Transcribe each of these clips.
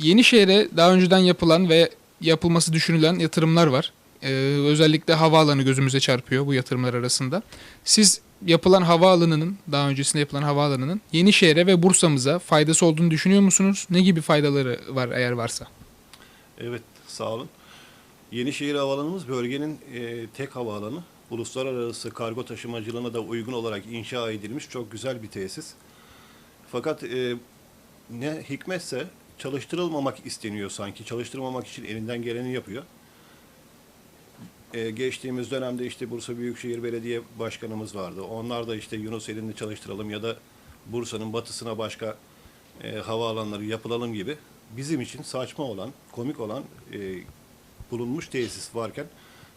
Yenişehir'e daha önceden yapılan ve yapılması düşünülen yatırımlar var. Ee, özellikle havaalanı gözümüze çarpıyor bu yatırımlar arasında. Siz yapılan havaalanının, daha öncesinde yapılan havaalanının Yenişehir'e ve Bursa'mıza faydası olduğunu düşünüyor musunuz? Ne gibi faydaları var eğer varsa? Evet, sağ olun. Yenişehir Havaalanımız bölgenin e, tek havaalanı. Uluslararası kargo taşımacılığına da uygun olarak inşa edilmiş çok güzel bir tesis. Fakat e, ne hikmetse çalıştırılmamak isteniyor sanki. Çalıştırmamak için elinden geleni yapıyor. E, geçtiğimiz dönemde işte Bursa Büyükşehir Belediye Başkanımız vardı. Onlar da işte Yunus elinde çalıştıralım ya da Bursa'nın batısına başka e, havaalanları yapılalım gibi bizim için saçma olan, komik olan e, bulunmuş tesis varken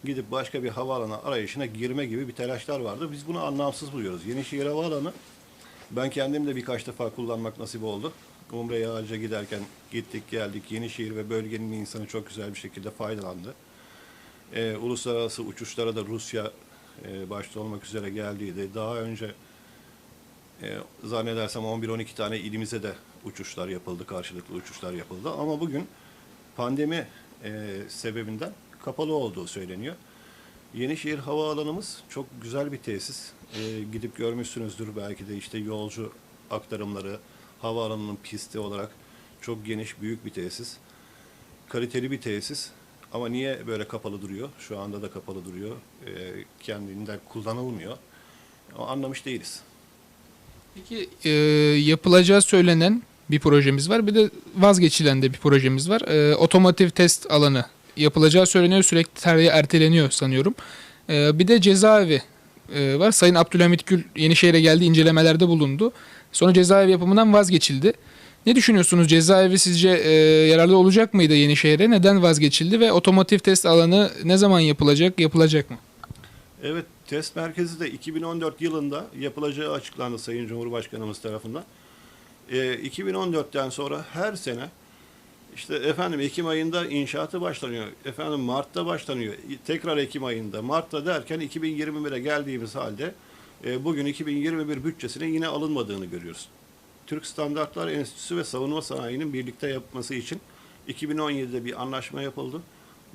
gidip başka bir havaalanı arayışına girme gibi bir telaşlar vardı. Biz bunu anlamsız buluyoruz. Yenişehir Havaalanı ben kendim de birkaç defa kullanmak nasip oldu. Umre'ye hacca giderken gittik geldik. Yenişehir ve bölgenin insanı çok güzel bir şekilde faydalandı. Ee, uluslararası uçuşlara da Rusya e, başta olmak üzere geldiydi. Daha önce e, zannedersem 11-12 tane ilimize de uçuşlar yapıldı, karşılıklı uçuşlar yapıldı. Ama bugün pandemi e, sebebinden kapalı olduğu söyleniyor. Yenişehir Havaalanımız çok güzel bir tesis. E, gidip görmüşsünüzdür belki de işte yolcu aktarımları, havaalanının pisti olarak çok geniş, büyük bir tesis. Kaliteli bir tesis. Ama niye böyle kapalı duruyor? Şu anda da kapalı duruyor. E, kendinden kullanılmıyor. O anlamış değiliz. Peki e, yapılacağı söylenen bir projemiz var. Bir de vazgeçilen de bir projemiz var. E, otomotiv test alanı yapılacağı söyleniyor. Sürekli tarihe erteleniyor sanıyorum. E, bir de cezaevi e, var. Sayın Abdülhamit Gül Yenişehir'e geldi incelemelerde bulundu. Sonra cezaevi yapımından vazgeçildi. Ne düşünüyorsunuz? Cezaevi sizce e, yararlı olacak mıydı Yenişehir'e? Neden vazgeçildi ve otomotiv test alanı ne zaman yapılacak? Yapılacak mı? Evet, test merkezi de 2014 yılında yapılacağı açıklandı Sayın Cumhurbaşkanımız tarafından. Ee, 2014'ten sonra her sene işte efendim Ekim ayında inşaatı başlanıyor. Efendim Mart'ta başlanıyor. Tekrar Ekim ayında. Mart'ta derken 2021'e geldiğimiz halde e, bugün 2021 bütçesine yine alınmadığını görüyoruz. Türk Standartlar Enstitüsü ve Savunma Sanayi'nin birlikte yapması için 2017'de bir anlaşma yapıldı.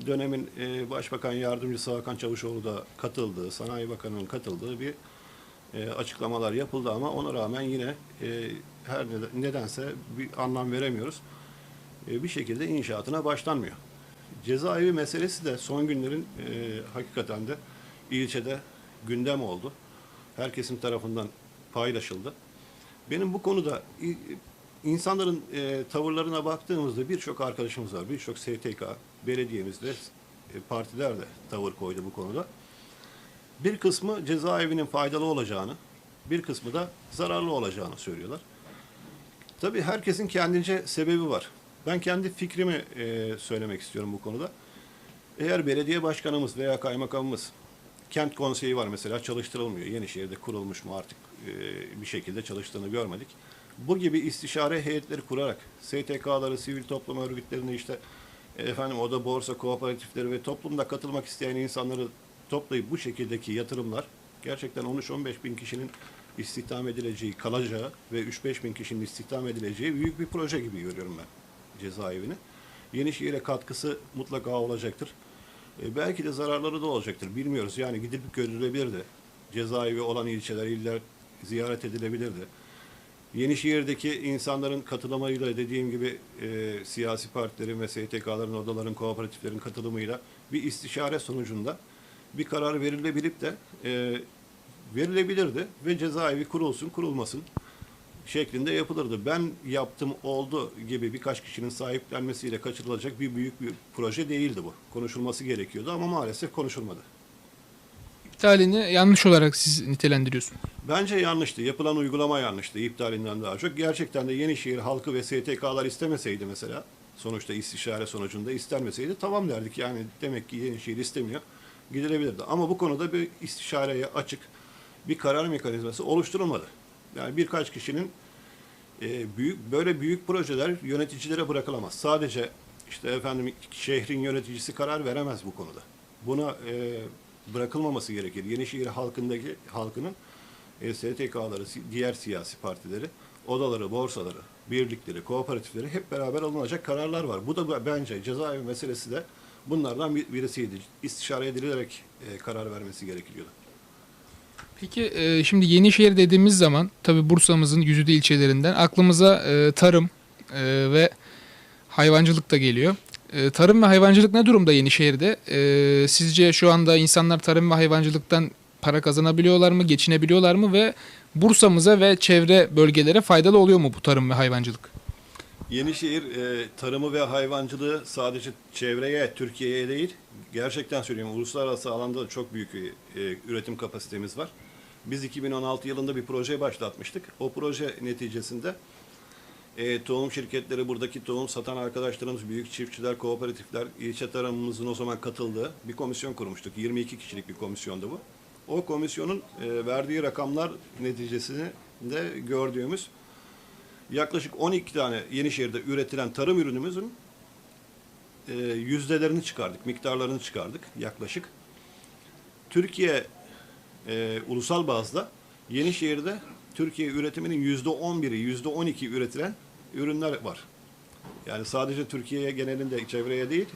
Dönemin e, Başbakan Yardımcısı Hakan Çavuşoğlu da katıldığı, Sanayi Bakanı'nın katıldığı bir e, açıklamalar yapıldı ama ona rağmen yine e, her neden- nedense bir anlam veremiyoruz. E, bir şekilde inşaatına başlanmıyor. Cezaevi meselesi de son günlerin e, hakikaten de ilçede gündem oldu. Herkesin tarafından paylaşıldı. Benim bu konuda insanların e, tavırlarına baktığımızda birçok arkadaşımız var. Birçok STK, belediyemizde, partiler de tavır koydu bu konuda. Bir kısmı cezaevinin faydalı olacağını, bir kısmı da zararlı olacağını söylüyorlar. Tabii herkesin kendince sebebi var. Ben kendi fikrimi e, söylemek istiyorum bu konuda. Eğer belediye başkanımız veya kaymakamımız kent konseyi var mesela çalıştırılmıyor. Yenişehir'de kurulmuş mu artık e, bir şekilde çalıştığını görmedik. Bu gibi istişare heyetleri kurarak STK'ları, sivil toplum örgütlerini işte efendim oda borsa kooperatifleri ve toplumda katılmak isteyen insanları toplayıp bu şekildeki yatırımlar gerçekten 13-15 bin kişinin istihdam edileceği, kalacağı ve 3-5 bin kişinin istihdam edileceği büyük bir proje gibi görüyorum ben cezaevini. Yenişehir'e katkısı mutlaka olacaktır. E, belki de zararları da olacaktır. Bilmiyoruz. Yani gidip görülebilirdi. Cezaevi olan ilçeler, iller ziyaret edilebilirdi. Yenişehir'deki insanların katılımıyla dediğim gibi e, siyasi partilerin ve STK'ların, odaların, kooperatiflerin katılımıyla bir istişare sonucunda bir karar verilebilip de e, verilebilirdi ve cezaevi kurulsun, kurulmasın şeklinde yapılırdı. Ben yaptım oldu gibi birkaç kişinin sahiplenmesiyle kaçırılacak bir büyük bir proje değildi bu. Konuşulması gerekiyordu ama maalesef konuşulmadı. İptalini yanlış olarak siz nitelendiriyorsunuz. Bence yanlıştı. Yapılan uygulama yanlıştı iptalinden daha çok. Gerçekten de Yenişehir halkı ve STK'lar istemeseydi mesela sonuçta istişare sonucunda istenmeseydi tamam derdik. Yani demek ki Yenişehir istemiyor. Gidilebilirdi. Ama bu konuda bir istişareye açık bir karar mekanizması oluşturulmadı. Yani birkaç kişinin e, büyük böyle büyük projeler yöneticilere bırakılamaz. Sadece işte efendim şehrin yöneticisi karar veremez bu konuda. Buna e, bırakılmaması gerekir. Yenişehir halkındaki halkının e, STK'ları, diğer siyasi partileri, odaları, borsaları, birlikleri, kooperatifleri hep beraber alınacak kararlar var. Bu da bence cezaevi meselesi de bunlardan bir- birisiydi. İstişare edilerek e, karar vermesi gerekiyordu. Peki e, şimdi Yenişehir dediğimiz zaman tabi Bursa'mızın yüzüde ilçelerinden aklımıza e, tarım e, ve hayvancılık da geliyor. E, tarım ve hayvancılık ne durumda Yenişehir'de? E, sizce şu anda insanlar tarım ve hayvancılıktan para kazanabiliyorlar mı, geçinebiliyorlar mı ve Bursa'mıza ve çevre bölgelere faydalı oluyor mu bu tarım ve hayvancılık? Yenişehir e, tarımı ve hayvancılığı sadece çevreye, Türkiye'ye değil, gerçekten söylüyorum uluslararası alanda da çok büyük e, üretim kapasitemiz var. Biz 2016 yılında bir proje başlatmıştık. O proje neticesinde e, tohum şirketleri, buradaki tohum satan arkadaşlarımız, büyük çiftçiler, kooperatifler, ilçe tarımımızın o zaman katıldığı bir komisyon kurmuştuk. 22 kişilik bir komisyondu bu. O komisyonun e, verdiği rakamlar neticesinde gördüğümüz yaklaşık 12 tane Yenişehir'de üretilen tarım ürünümüzün e, yüzdelerini çıkardık, miktarlarını çıkardık yaklaşık. Türkiye e, ulusal bazda Yenişehir'de Türkiye üretiminin yüzde 11'i, yüzde 12 üretilen ürünler var. Yani sadece Türkiye'ye genelinde çevreye değil,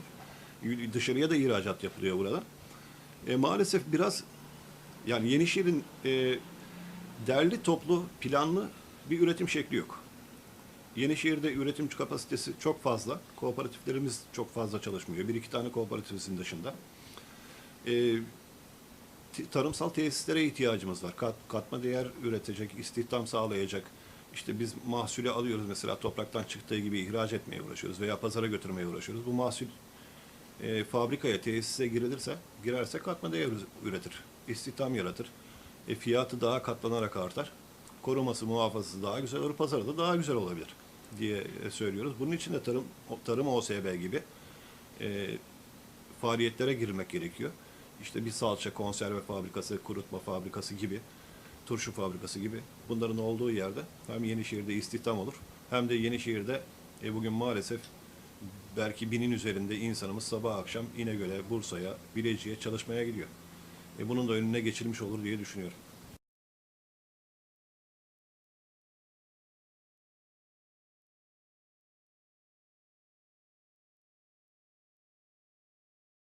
dışarıya da ihracat yapılıyor burada. E, maalesef biraz yani Yenişehir'in e, derli toplu planlı bir üretim şekli yok. Yenişehir'de üretim kapasitesi çok fazla. Kooperatiflerimiz çok fazla çalışmıyor. Bir iki tane kooperatifimizin dışında. T- tarımsal tesislere ihtiyacımız var. Kat, katma değer üretecek, istihdam sağlayacak. İşte biz mahsulü alıyoruz mesela topraktan çıktığı gibi ihraç etmeye uğraşıyoruz veya pazara götürmeye uğraşıyoruz. Bu mahsul e, fabrikaya, tesise girilirse, girerse katma değer üretir. İstihdam yaratır. E, fiyatı daha katlanarak artar. Koruması, muhafazası daha güzel olur, pazarı da daha güzel olabilir diye e, söylüyoruz. Bunun için de tarım, tarım OSB gibi e, faaliyetlere girmek gerekiyor. İşte bir salça, konserve fabrikası, kurutma fabrikası gibi, turşu fabrikası gibi bunların olduğu yerde hem Yenişehir'de istihdam olur hem de Yenişehir'de e, bugün maalesef belki binin üzerinde insanımız sabah akşam İnegöl'e, Bursa'ya, Bilecik'e çalışmaya gidiyor. E, bunun da önüne geçilmiş olur diye düşünüyorum.